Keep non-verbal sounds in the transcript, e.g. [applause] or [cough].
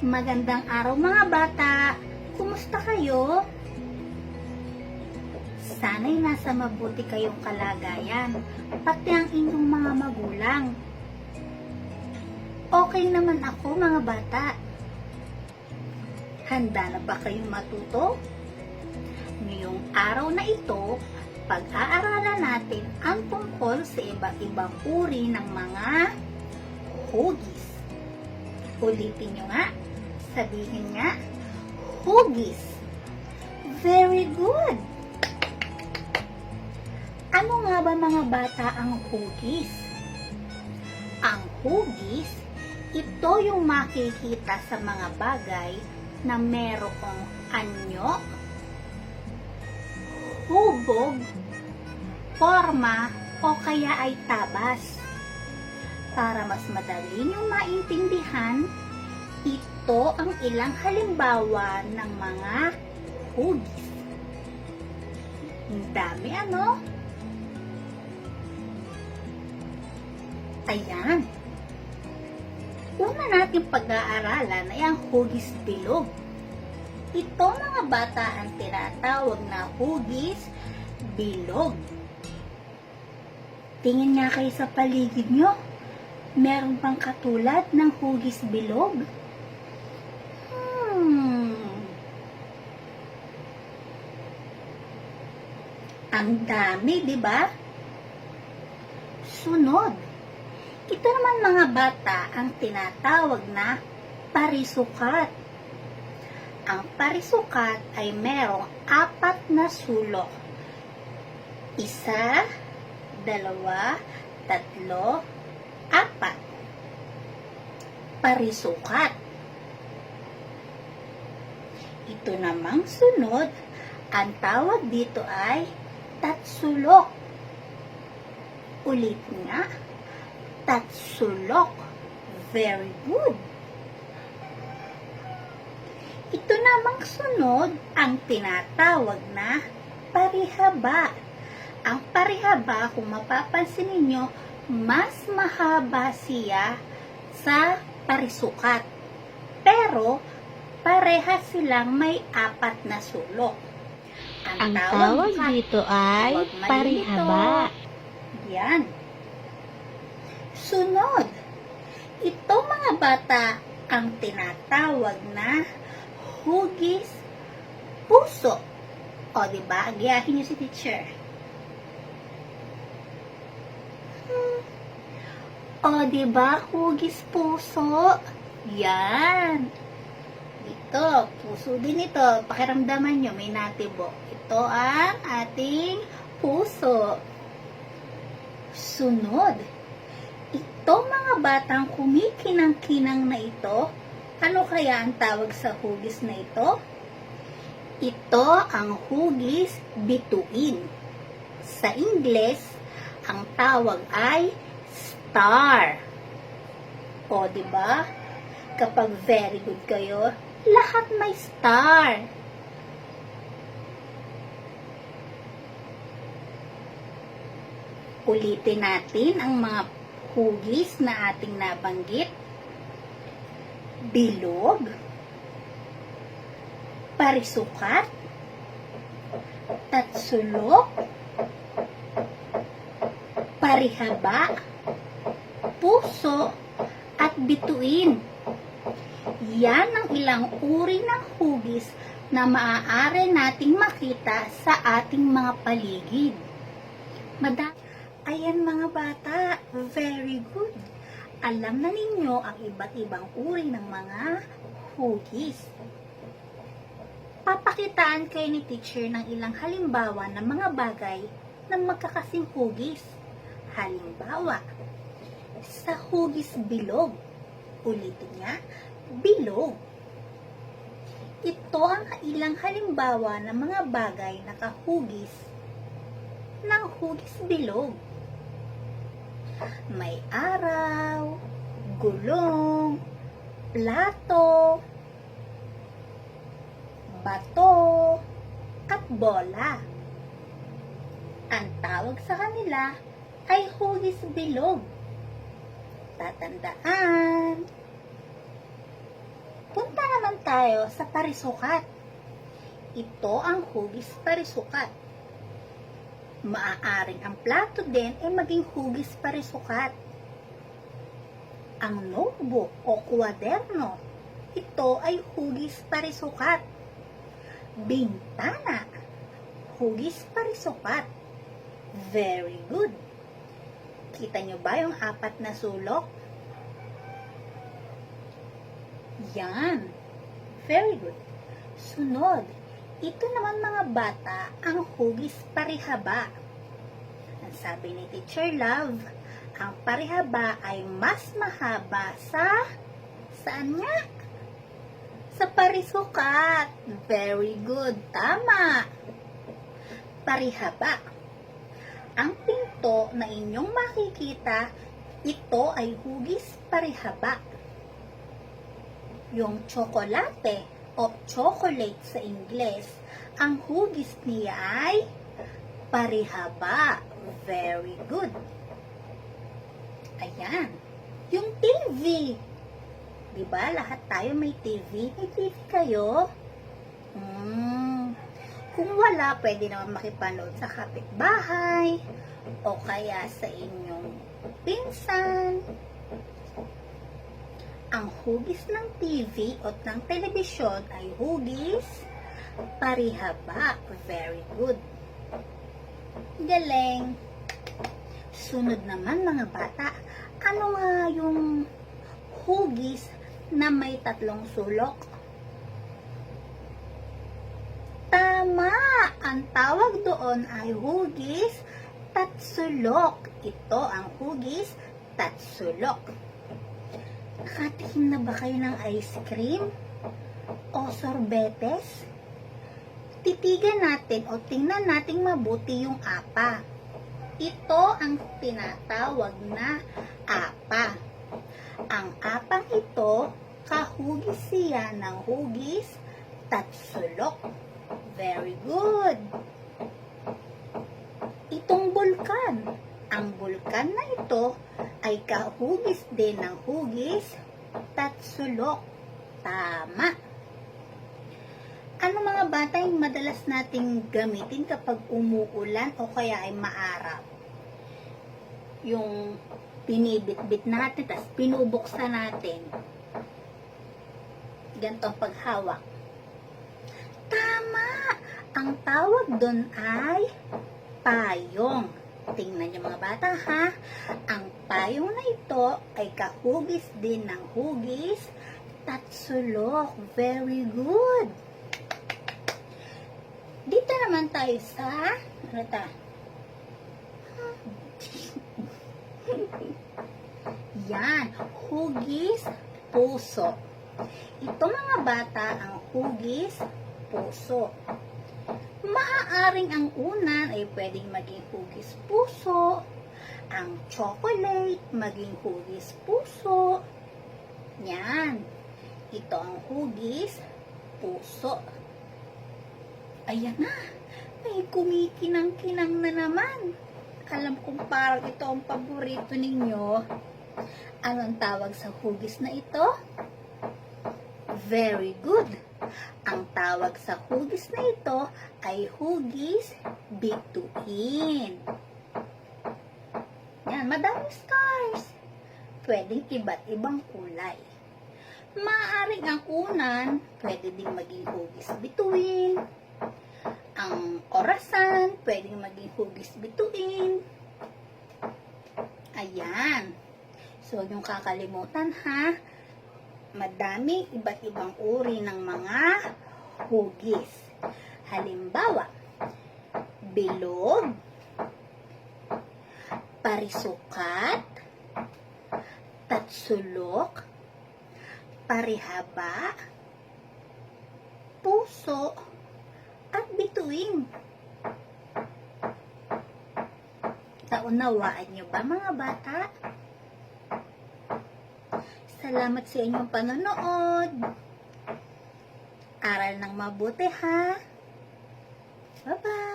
Magandang araw mga bata! Kumusta kayo? Sana'y nasa mabuti kayong kalagayan, pati ang inyong mga magulang. Okay naman ako mga bata. Handa na ba kayong matuto? Ngayong araw na ito, pag-aaralan natin ang tungkol sa iba't ibang uri ng mga hugis. Ulitin nyo nga. Sabihin nga, hugis. Very good. Ano nga ba mga bata ang hugis? Ang hugis, ito yung makikita sa mga bagay na merong anyo, hubog, forma, o kaya ay tabas. Para mas madali niyong maintindihan, ito ang ilang halimbawa ng mga hugis. Ang dami ano? Ayan. Una natin pag-aaralan ay ang hugis bilog. Ito mga bata ang tinatawag na hugis bilog. Tingin nga kayo sa paligid nyo. Meron bang katulad ng hugis bilog? Hmm. Ang dami, di ba? Sunod. Ito naman mga bata ang tinatawag na parisukat. Ang parisukat ay merong apat na sulok. Isa, dalawa, tatlo, apat. Parisukat. Ito namang sunod, ang tawag dito ay tatsulok. Ulit nga, tatsulok. Very good. Ito namang sunod ang tinatawag na parihaba. Ang parihaba, kung mapapansin ninyo, mas mahaba siya sa parisukat. Pero, pareha silang may apat na sulok. Ang tawag dito ay parihaba. Yan. Sunod. Ito mga bata ang tinatawag na hugis puso. O, di ba? Agayahin niyo si teacher. Hmm. O, di ba? Hugis puso. Yan. Ito, puso din ito. Pakiramdaman nyo, may natibo. Ito ang ating puso. Sunod. Ito mga batang kumikinang-kinang na ito, ano kaya ang tawag sa hugis na ito? Ito ang hugis bituin. Sa Ingles, ang tawag ay star. O, di ba? Kapag very good kayo, lahat may star. Ulitin natin ang mga hugis na ating nabanggit. Bilog, parisukat, tatsulok, parihaba, puso, at bituin. Yan ang ilang uri ng hugis na maaari nating makita sa ating mga paligid. Madami. Ayan mga bata, very good. Alam na ninyo ang iba't ibang uri ng mga hugis. Papakitaan kayo ni teacher ng ilang halimbawa ng mga bagay na magkakasing hugis. Halimbawa, sa hugis bilog. Ulitin niya, bilog. Ito ang ilang halimbawa ng mga bagay na kahugis ng hugis bilog. May araw, gulong, plato, bato, at bola. Ang tawag sa kanila ay hugis bilog. Tatandaan. Tayo sa parisukat. Ito ang hugis parisukat. Maaaring ang plato din ay maging hugis parisukat. Ang notebook o kwaderno, ito ay hugis parisukat. Bintana, hugis parisukat. Very good. Kita nyo ba yung apat na sulok? Yan. Very good. Sunod. Ito naman mga bata ang hugis parihaba. Ang sabi ni Teacher Love, ang parihaba ay mas mahaba sa saan nga? Sa parisukat. Very good. Tama. Parihaba. Ang pinto na inyong makikita, ito ay hugis parihaba. Yung tsokolate o chocolate sa Ingles, ang hugis niya ay parihaba. Very good. Ayan. Yung TV. Di ba lahat tayo may TV? May TV kayo? Hmm. Kung wala, pwede naman makipanood sa kapitbahay o kaya sa inyong pinsan. Ang hugis ng TV o ng telebisyon ay hugis parihaba. Very good. Galing. Sunod naman mga bata, ano nga yung hugis na may tatlong sulok? Tama! Ang tawag doon ay hugis tatsulok. Ito ang hugis tatsulok. Nakatikim na ba kayo ng ice cream? O sorbetes? Titigan natin o tingnan natin mabuti yung apa. Ito ang tinatawag na apa. Ang apang ito, kahugis siya ng hugis tatsulok. Very good. Itong bulkan. Ang bulkan na ito ay kahugis din ng hugis tatsulok. Tama. Ano mga bata yung madalas nating gamitin kapag umuulan o kaya ay maaraw? Yung binibit-bit natin, tapos pinubuksan natin. Ganito ang paghawak. Tama! Ang tawag doon ay payong. Tingnan niyo mga bata ha. Ang payong na ito ay kahugis din ng hugis tatsulok. Very good. Dito naman tayo sa ano ta? [laughs] Yan, hugis puso. Ito mga bata ang hugis puso. Maaaring ang unan ay pwedeng maging hugis puso, ang chocolate maging hugis puso. Yan. Ito ang hugis puso. Ayan na. May kumikinang-kinang na naman. Alam kong parang ito ang paborito ninyo. Anong tawag sa hugis na ito? Very good. Ang tawag sa hugis na ito ay hugis bituin. Yan, madami stars. Pwedeng iba't ibang kulay. Maaring ang unan, pwede ding maging hugis bituin. Ang orasan, pwedeng maging hugis bituin. Ayan. So, niyong kakalimutan ha madaming iba't ibang uri ng mga hugis. Halimbawa, bilog, parisukat, tatsulok, parihaba, puso, at bituin. Naunawaan niyo ba mga bata? Salamat sa inyong panonood. Aral ng mabuti ha. Bye-bye.